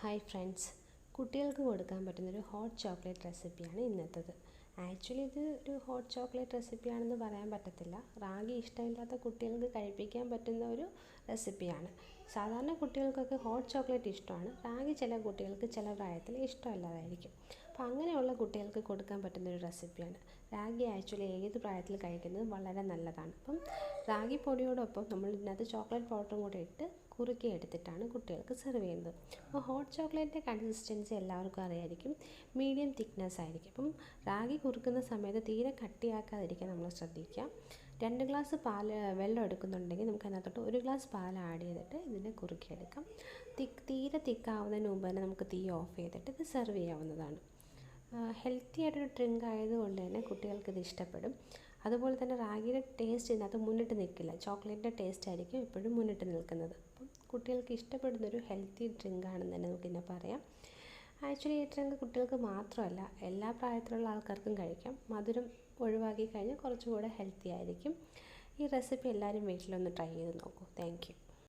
Hi friends കുട്ടികൾക്ക് കൊടുക്കാൻ പറ്റുന്നൊരു ഹോട്ട് ചോക്ലേറ്റ് റെസിപ്പിയാണ് ഇന്നത്തേത്. ആക്ച്വലി ഇത് ഒരു ഹോട്ട് ചോക്ലേറ്റ് റെസിപ്പിയാണെന്ന് പറയാൻ പറ്റത്തില്ല. റാഗി ഇഷ്ടമില്ലാത്ത കുട്ടികൾക്ക് കഴിപ്പിക്കാൻ പറ്റുന്ന ഒരു റെസിപ്പിയാണ് സാധാരണ കുട്ടികൾക്കൊക്കെ ഹോട്ട് ചോക്ലേറ്റ് ഇഷ്ടമാണ്. റാഗി ചില കുട്ടികൾക്ക് ചില പ്രായത്തിൽ ഇഷ്ടമല്ലാതായിരിക്കും. അപ്പോൾ അങ്ങനെയുള്ള കുട്ടികൾക്ക് കൊടുക്കാൻ പറ്റുന്ന ഒരു റെസിപ്പിയാണ് റാഗി ആക്ച്വലി ഏത് പ്രായത്തിൽ കഴിക്കുന്നത് വളരെ നല്ലതാണ്. അപ്പം റാഗി പൊടിയോടൊപ്പം നമ്മൾ ഇതിനകത്ത് ചോക്ലേറ്റ് പൗഡറും കൂടെ ഇട്ട് കുറുക്കി എടുത്തിട്ടാണ് കുട്ടികൾക്ക് സെർവ് ചെയ്യുന്നത്. അപ്പോൾ ഹോട്ട് ചോക്ലേറ്റിന്റെ കൺസിസ്റ്റൻസി എല്ലാവർക്കും അറിയായിരിക്കും. മീഡിയം തിക്നെസ് ആയിരിക്കും. അപ്പം റാഗി കുറുക്കുന്ന സമയത്ത് തീരെ കട്ടിയാക്കാതിരിക്കാൻ നമ്മൾ ശ്രദ്ധിക്കുക. രണ്ട് ഗ്ലാസ് പാൽ വെള്ളം എടുക്കുന്നുണ്ടെങ്കിൽ നമുക്ക് അതിനകത്തോട്ട് ഒരു ഗ്ലാസ് പാൽ ആഡ് ചെയ്തിട്ട് ഇതിനെ കുറുക്കിയെടുക്കാം. തിക്ക് തീരെ തിക്കാവുന്നതിന് മുമ്പ് തന്നെ നമുക്ക് തീ ഓഫ് ചെയ്തിട്ട് ഇത് സെർവ് ചെയ്യാവുന്നതാണ്. ഹെൽത്തി ആയിട്ടൊരു ഡ്രിങ്ക് ആയതുകൊണ്ട് തന്നെ കുട്ടികൾക്ക് ഇത് ഇഷ്ടപ്പെടും. അതുപോലെ തന്നെ റാഗിയുടെ ടേസ്റ്റ് ഇതിനകത്ത് മുന്നിട്ട് നിൽക്കില്ല. ചോക്ലേറ്റിന്റെ ടേസ്റ്റ് ആയിരിക്കും എപ്പോഴും മുന്നിട്ട് നിൽക്കുന്നത്. അപ്പം കുട്ടികൾക്ക് ഇഷ്ടപ്പെടുന്നൊരു ഹെൽത്തി ഡ്രിങ്ക് ആണെന്ന് തന്നെ നമുക്കിന്നെ പറയാം. ആക്ച്വലി ഏറ്റവും കുട്ടികൾക്ക് മാത്രമല്ല എല്ലാ പ്രായത്തിലുള്ള ആൾക്കാർക്കും കഴിക്കാം. മധുരം ഒഴിവാക്കി കഴിഞ്ഞാൽ കുറച്ചുകൂടെ ഹെൽത്തി ആയിരിക്കും. ഈ റെസിപ്പി എല്ലാവരും വീട്ടിലൊന്ന് ട്രൈ ചെയ്ത് നോക്കൂ. താങ്ക്